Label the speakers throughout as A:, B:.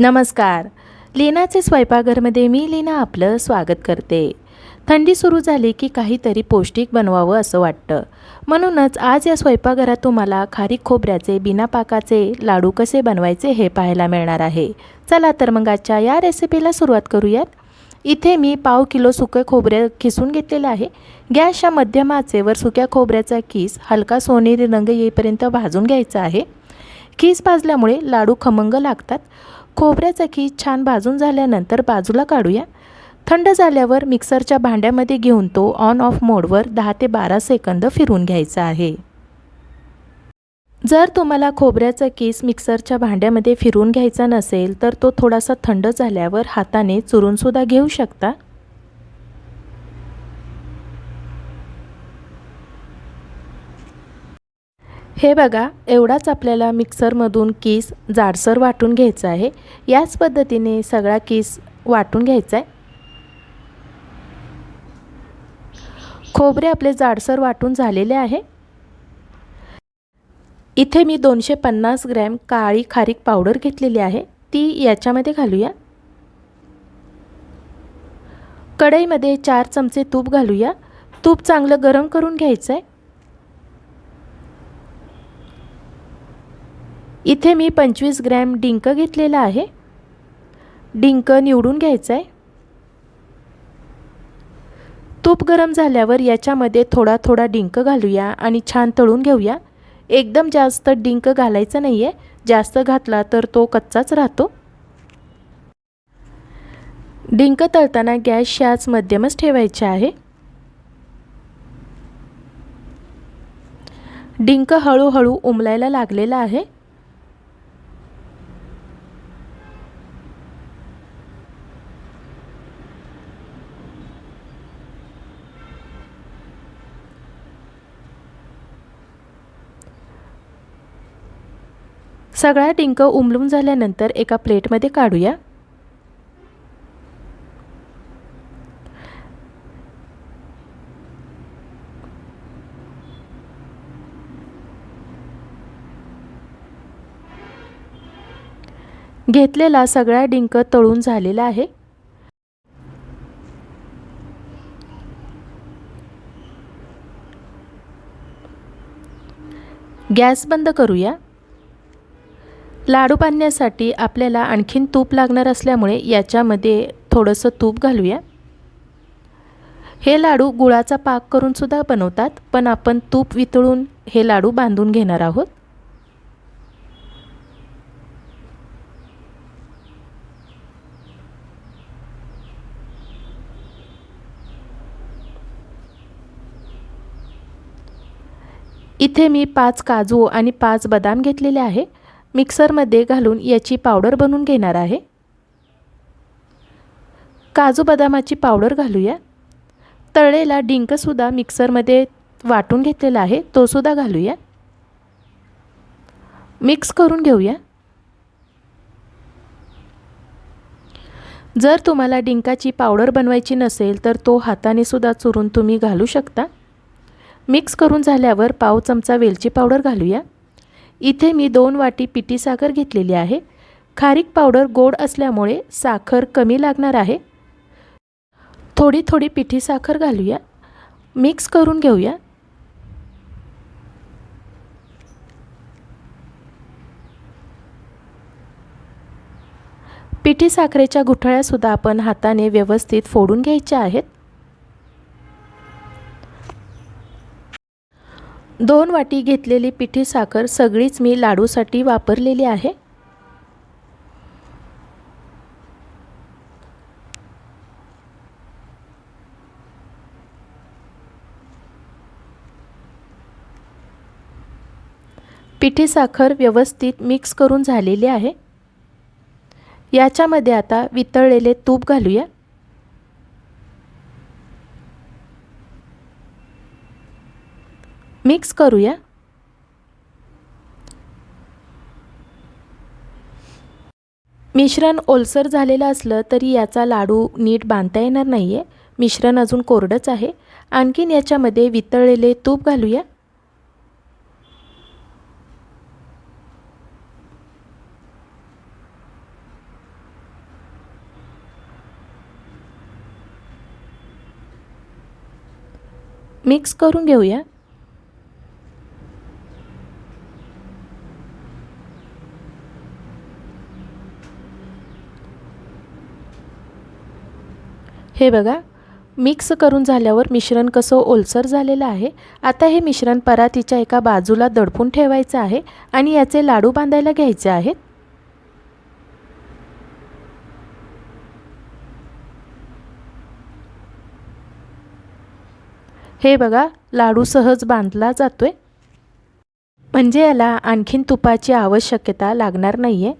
A: नमस्कार. लीनाचे स्वयंपाकघरमध्ये मी लीना आपलं स्वागत करते. थंडी सुरू झाली की काहीतरी पौष्टिक बनवावं असं वाटतं. म्हणूनच आज या स्वयंपाकघरात तुम्हाला खारीक खोबऱ्याचे बिना पाकाचे लाडू कसे बनवायचे हे पाहायला मिळणार आहे. चला तर मग आजच्या या रेसिपीला सुरुवात करूयात. इथे मी पाव किलो सुके खोबरे खिसून घेतलेलं आहे. गॅसच्या मध्यमाचे आचेवर सुक्या खोबऱ्याचा किस हलका सोनेरी रंग येईपर्यंत भाजून घ्यायचा आहे. खीस भाजल्यामुळे लाडू खमंग लागतात. खोबऱ्याचा कीस छान भाजून झाल्यानंतर बाजूला काढूया. थंड झाल्यावर मिक्सरच्या भांड्यामध्ये घेऊन तो ऑन ऑफ मोडवर दहा ते बारा सेकंद फिरून घ्यायचा आहे. जर तुम्हाला खोबऱ्याचा केस मिक्सरच्या भांड्यामध्ये फिरून घ्यायचा नसेल तर तो थोडासा थंड झाल्यावर हाताने चुरूनसुद्धा घेऊ शकता. हे बघा एवढाच आपल्याला मिक्सरमधून कीस जाडसर वाटून घ्यायचा आहे. याच पद्धतीने सगळा कीस वाटून घ्यायचा आहे. खोबरे आपले जाडसर वाटून झालेले आहे. इथे मी दोनशे पन्नास ग्रॅम काळी खारीक पावडर घेतलेली आहे. ती याच्यामध्ये घालूया. कढईमध्ये चार चमचे तूप घालूया. तूप चांगलं गरम करून घ्यायचं आहे इथे मी पंचवीस ग्रॅम डिंक घेतलेला आहे. डिंक निवडून घ्यायचं आहे तूप गरम झाल्यावर याच्यामध्ये थोडा थोडा डिंक घालूया आणि छान तळून घेऊया. एकदम जास्त डिंक घालायचं नाही आहे जास्त घातला तर तो कच्चाच राहतो. डिंक तळताना गॅस शाच मध्यमच ठेवायचे आहे. डिंक हळूहळू उमलायला लागलेला आहे. सगळ्या डिंक उमलून झाल्यानंतर एका प्लेटमध्ये काढूया. घेतलेला सगळा डिंक तळून झालेला आहे. गॅस बंद करूया. लाडू बांधण्यासाठी आपल्याला आणखीन तूप लागणार असल्यामुळे याच्यामध्ये थोडंसं तूप घालूया. हे लाडू गुळाचा पाक करूनसुद्धा बनवतात पण आपण तूप वितळून हे लाडू बांधून घेणार आहोत. इथे मी पाच काजू आणि पाच बदाम घेतलेले आहे. मिक्सरमध्ये घालून याची पावडर बनवून घेणार आहे. काजू बदामाची पावडर घालूया. तळलेला डिंकसुद्धा मिक्सरमध्ये वाटून घेतलेला आहे तोसुद्धा घालूया. मिक्स करून घेऊया. जर तुम्हाला डिंकाची पावडर बनवायची नसेल तर तो हाताने सुद्धा चुरून तुम्ही घालू शकता. मिक्स करून झाल्यावर पाव चमचा वेलची पावडर घालूया. इथे मी दोन वाटी पिठी साखर घेतलेली आहे. खारीक पावडर गोड असल्यामुळे साखर कमी लागणार आहे. थोडी थोडी पिठी साखर घालूया. मिक्स करून घेऊया. पिठी साखरेच्या गुठळ्यासुद्धा आपण हाताने व्यवस्थित फोडून घ्यायच्या आहेत. दोन वाटी घेतलेली पिठी साखर सगळीच मी लाडूसाठी वापरलेली आहे. पिठी साखर व्यवस्थित मिक्स करून झालेली आहे. याच्यामध्ये आता वितळलेले तूप घालूया. मिक्स करूया. मिश्रण ओलसर झालेलं असलं तरी याचा लाडू नीट बांधता येणार नाही आहे मिश्रण अजून कोरडंच आहे. आणखीन याच्यामध्ये वितळलेले तूप घालूया. मिक्स करून घेऊया. हे बघा मिक्स करून झाल्यावर मिश्रण कसं ओलसर झालेलं आहे आता हे मिश्रण परातीच्या एका बाजूला दडपून ठेवायचं आहे आणि याचे लाडू बांधायला घ्यायचे आहेत. हे बघा लाडू सहज बांधला जातोय. म्हणजे याला आणखीन तुपाची आवश्यकता लागणार नाही आहे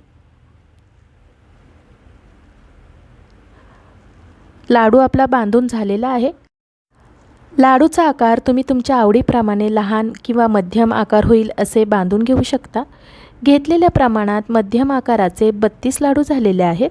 A: लाडू आपला बांधून झालेला आहे. लाडूचा आकार तुम्ही तुमच्या आवडीप्रमाणे लहान किंवा मध्यम आकार होईल असे बांधून घेऊ शकता. घेतलेल्या प्रमाणात मध्यम आकाराचे बत्तीस लाडू झालेले आहेत.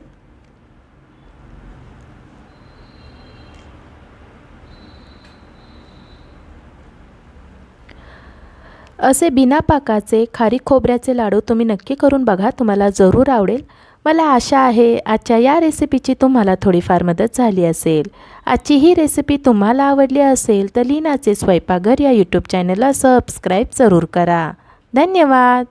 A: असे बिना पाकाचे खारी खोबऱ्याचे लाडू तुम्ही नक्की करून बघा तुम्हाला जरूर आवडेल. मला आशा आहे आजच्या या रेसिपीची तुम्हाला थोडीफार मदत झाली असेल. आजची ही रेसिपी तुम्हाला आवडली असेल तर लीनाचे स्वयंपाकघर या यूट्यूब चॅनलला सबस्क्राईब जरूर करा. धन्यवाद!